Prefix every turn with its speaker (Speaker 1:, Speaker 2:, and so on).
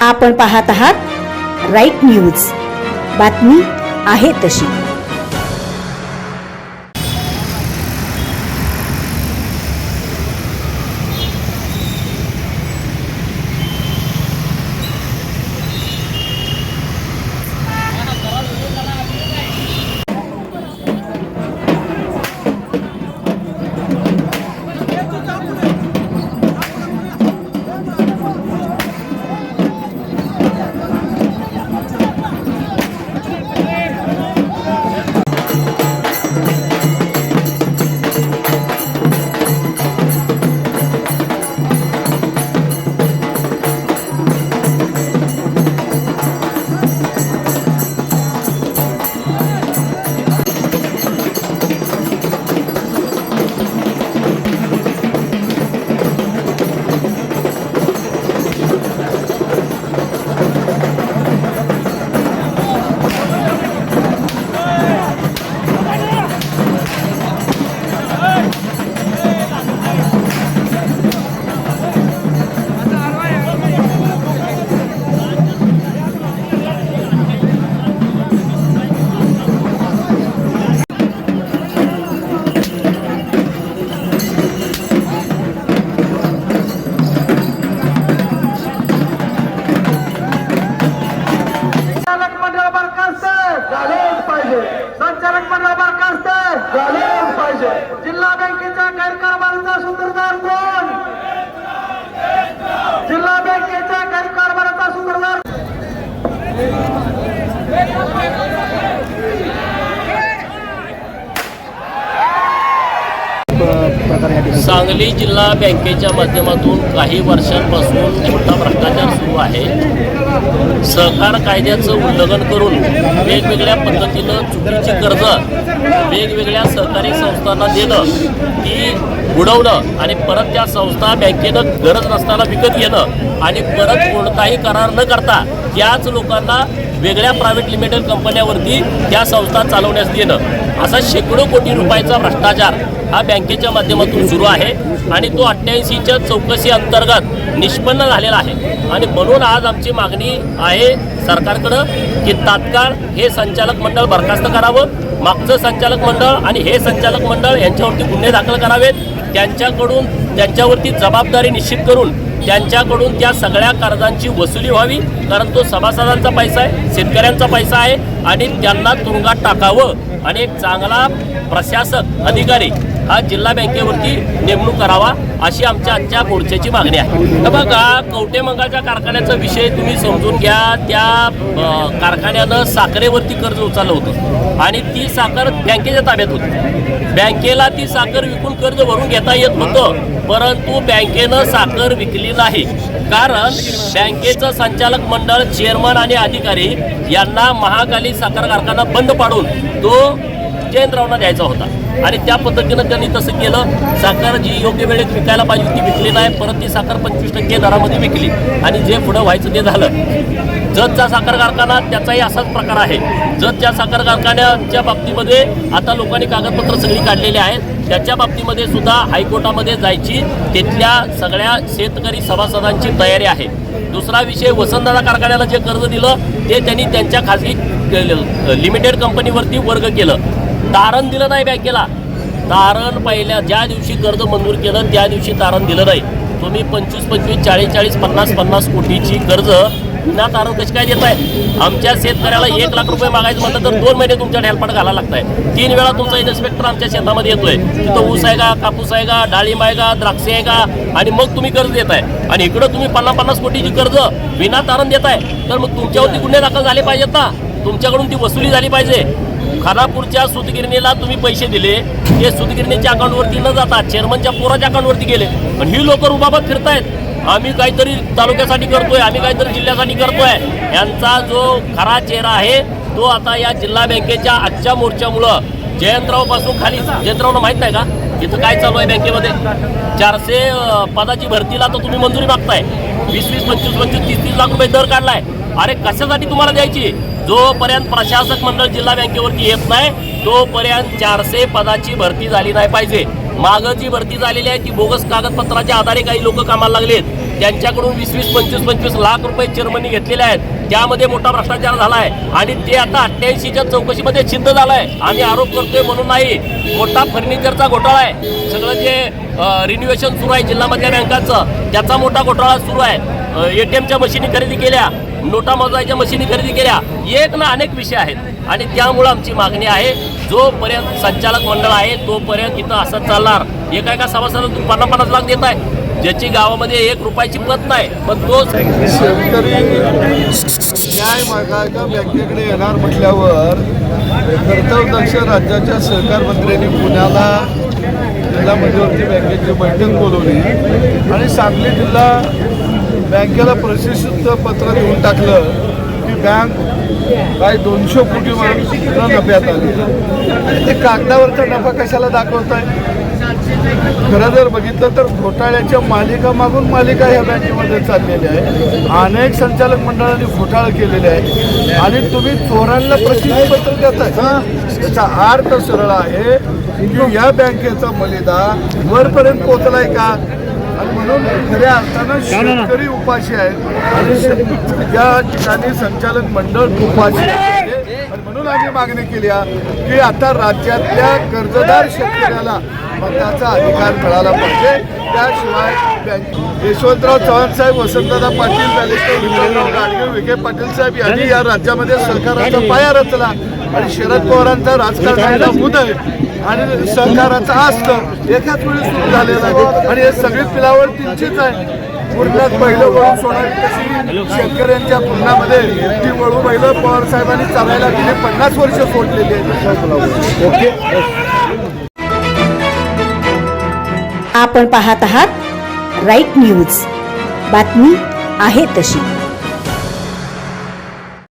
Speaker 1: आपण पाहत आहात राईट न्यूज. बातमी आहे तशी.
Speaker 2: पाहिजे. जिल्हा बँकेचा गैरकारभाराचा सूत्रधार कोण जिल्हा बँकेच्या गैरकारभाराचा सूत्रधार
Speaker 3: सांगली जिल्हा बँकेच्या माध्यमातून काही वर्षांपासून मोठा भ्रष्टाचार सुरू आहे. सहकार कायद्याचं उल्लंघन करून वेगवेगळ्या पद्धतीनं चुकीची कर्ज वेगवेगळ्या सहकारी संस्थांना देणं ती बुडवणं आणि परत त्या संस्था बँकेनं गरज नसताना विकत घेणं आणि परत कोणताही करार न करता त्याच लोकांना वेगळ्या प्रायव्हेट लिमिटेड कंपन्यावरती त्या संस्था चालवण्यास देणं. असा शेकडो कोटी रुपयाचा भ्रष्टाचार हा बँकेच्या माध्यमातून सुरू आहे आणि तो अठ्ठ्याऐंशीच्या चौकशी अंतर्गत निष्पन्न झालेला आहे. आणि म्हणून आज आमची मागणी आहे सरकारकडं की तात्काळ हे संचालक मंडळ बरखास्त करावं मागचं संचालक मंडळ आणि हे संचालक मंडळ यांच्यावरती गुन्हे दाखल करावेत त्यांच्याकडून त्यांच्यावरती जबाबदारी निश्चित करून त्यांच्याकडून त्या सगळ्या कर्जांची वसुली व्हावी कारण तो सभासदांचा पैसा आहे शेतकऱ्यांचा पैसा आहे आणि त्यांना तुरुंगात टाकावं. आणि एक चांगला प्रशासक अधिकारी हा जिल्हा बँकेवरती नेमणूक करावा अशी आमच्या आजच्या मोर्चाची मागणी आहे. तर बघा कवटेमंगाच्या कारखान्याचा विषय तुम्ही समजून घ्या. त्या कारखान्यानं साखरेवरती कर्ज उचललं होतं आणि ती साखर बँकेच्या ताब्यात होती. बँकेला ती साखर विकून कर्ज भरून घेता येत होतं परंतु बँकेनं साखर विकली नाही. कारण बँकेचं संचालक मंडळ चेअरमन आणि अधिकारी यांना महाकाली साखर कारखाना बंद पाडून तो जयंतरावना द्यायचा होता. आणि त्या पद्धतीनं त्यांनी तसं केलं. साखर जी योग्य वेळेत विकायला पाहिजे ती विकली नाही. परत ती साखर पंचवीस टक्के दरामध्ये विकली. आणि जे पुढं व्हायचं ते झालं. जतचा साखर कारखाना त्याचाही असाच प्रकार आहे. जतच्या साखर कारखान्याच्या बाबतीमध्ये आता लोकांनी कागदपत्र सगळी काढलेली आहेत. त्याच्या बाबतीमध्ये सुद्धा हायकोर्टामध्ये जायची तिथल्या सगळ्या शेतकरी सभासदांची तयारी आहे. दुसरा विषय वसंतदादा कारखान्याला जे कर्ज दिलं ते त्यांनी त्यांच्या खाजगी लिमिटेड कंपनीवरती वर्ग केलं. तारण दिलं नाही बँकेला. तारण पहिल्या ज्या दिवशी कर्ज मंजूर केलं त्या दिवशी तारण दिलं नाही. तुम्ही पंचवीस पंचवीस चाळीस चाळीस पन्नास पन्नास कोटीची कर्ज विना तारण कशी काय देत आहे आमच्या शेतकऱ्याला एक लाख रुपये मागायचं म्हटलं तर दोन महिने तुमच्या ढेलपाट घालायला लागत आहे तीन वेळा तुमचा इन्स्पेक्टर आमच्या शेतामध्ये येतोय. तिथं ऊस आहे का कापूस आहे का डाळिंब आहे का द्राक्षे आहे का आणि मग तुम्ही कर्ज देताय. आणि इकडं तुम्ही पन्नास पन्नास कोटीची कर्ज विना तारण देताय. तर मग तुमच्यावरती गुन्हे दाखल झाले पाहिजेत ना. तुमच्याकडून ती वसुली झाली पाहिजे. खानापूरच्या सुतगिरणीला तुम्ही पैसे दिले. ते सुतगिरणीच्या अकाउंटवरती न जाता चेअरमनच्या पोराच्या अकाउंटवरती गेले. पण ही लोक रुबाबत फिरतायत. आम्ही काहीतरी तालुक्यासाठी करतोय आम्ही काहीतरी जिल्ह्यासाठी करतोय. यांचा जो खरा चेहरा आहे तो आता या जिल्हा बँकेच्या आजच्या मोर्चामुळं जयंतरावपासून खाली जयंतरावनं माहीत नाही का? इथं काय चालू आहे बँकेमध्ये? चारशे पदाची भरतीला तर तुम्ही मंजुरी मागताय. वीस वीस पंचवीस पंचवीस तीस तीस लाख रुपये दर काढलाय. अरे कशासाठी तुम्हाला द्यायची? जोपर्यंत प्रशासक मंडळ जिल्हा बँकेवरती येत नाही तोपर्यंत चारशे पदाची भरती झाली नाही पाहिजे. मागं जी भरती झालेली आहे ती बोगस कागदपत्राच्या आधारे काही लोक कामाला लागलेत. त्यांच्याकडून वीस वीस पंचवीस पंचवीस लाख रुपये चेअरमनी घेतलेले आहेत. त्यामध्ये मोठा भ्रष्टाचार झाला आहे आणि ते आता अठ्ठ्याऐंशीच्या चौकशीमध्ये सिद्ध झालं आहे आम्ही आरोप करतोय म्हणून नाही. मोठा फर्निचरचा घोटाळा आहे. सगळं जे रिन्युएशन सुरू आहे जिल्ह्यामधल्या बँकांचं त्याचा मोठा घोटाळा सुरू आहे. ए टी मशिनी खरेदी केल्या नोटा मोजायच्या मशिनी खरेदी केल्या एक ना अनेक विषय आहेत. आणि त्यामुळं आमची मागणी आहे जोपर्यंत संचालक मंडळ आहे तोपर्यंत इथं असं चालणार. एका एका सभासदाला तुम्ही पन्नास पन्नास लाख देत आहे ज्याची गावामध्ये एक रुपयाची पत नाही पण तो
Speaker 4: शेतकरी न्याय मागायला बँकेकडे येणार म्हटल्यावर कर्तव्यदक्ष राज्याच्या सहकार मंत्र्यांनी पुण्याला जिल्हा मध्यवर्ती बँकेची बैठक बोलवली. आणि सांगली जिल्हा बँकेला प्रशिक्षित पत्र देऊन टाकलं की बँक काय दोनशे कोटी न नफ्यात आली. आणि ते कागदावरचा नफा कशाला दाखवत आहे खरं जर बघितलं तर घोटाळ्याच्या मालिका मागून मालिका ह्या बँकेमध्ये चाललेल्या आहे अनेक संचालक मंडळांनी घोटाळा केलेले आहे आणि तुम्ही चोरांना प्रसिद्धीपत्र देताय. त्याचा अर्थ सरळ आहे की या बँकेचा मलिदा वरपर्यंत पोचलाय का? आणि म्हणून खऱ्या अर्थानं शेतकरी उपाशी आहेत. या ठिकाणी संचालक मंडळ उपाशी आहे. आणि म्हणून आम्ही मागणी केली की आता राज्यातल्या कर्जदार शेतकऱ्याला मताचा अधिकार मिळाला पाहिजे. त्याशिवाय यशवंतराव चव्हाण साहेब वसंतदादा पाटील विठ्ठलराव गाडगे विखे पाटील साहेब यांनी या राज्यामध्ये सरकाराचा पाया रचला. आणि शरद पवारांचा राजकारणाचा मुद आहे आणि सहकाराचा आस्त एकाच वेळी सुरू झालेला आहे. आणि हे सगळी पिलावळ त्यांचीच आहे. पूर्णात पहिलं वळू सोडावी तशी शेतकऱ्यांच्या पूर्णामध्ये ती वळू पहिलं पवार साहेबांनी चालायला गेली पन्नास वर्ष सोडलेली आहे ओके.
Speaker 1: आपण पाहत आहात राईट न्यूज. बातमी आहे तशी.